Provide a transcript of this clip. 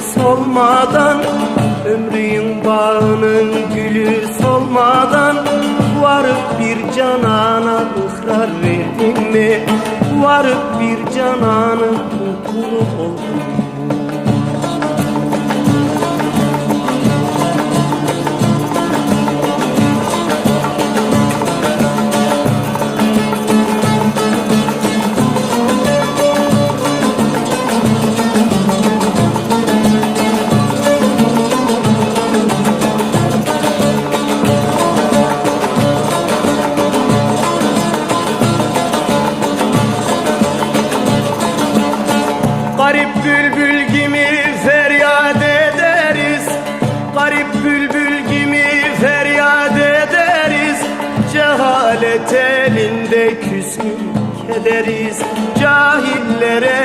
solmadan Ömrün bağının gülü solmadan Varıp bir canana ıhrar verdin mi? Varıp bir cananın kulu Garip bülbül gibi feryat ederiz. Garip bülbül gibi feryat ederiz. Cehalet elinde küskün kederiz. Cahiller elinde küskün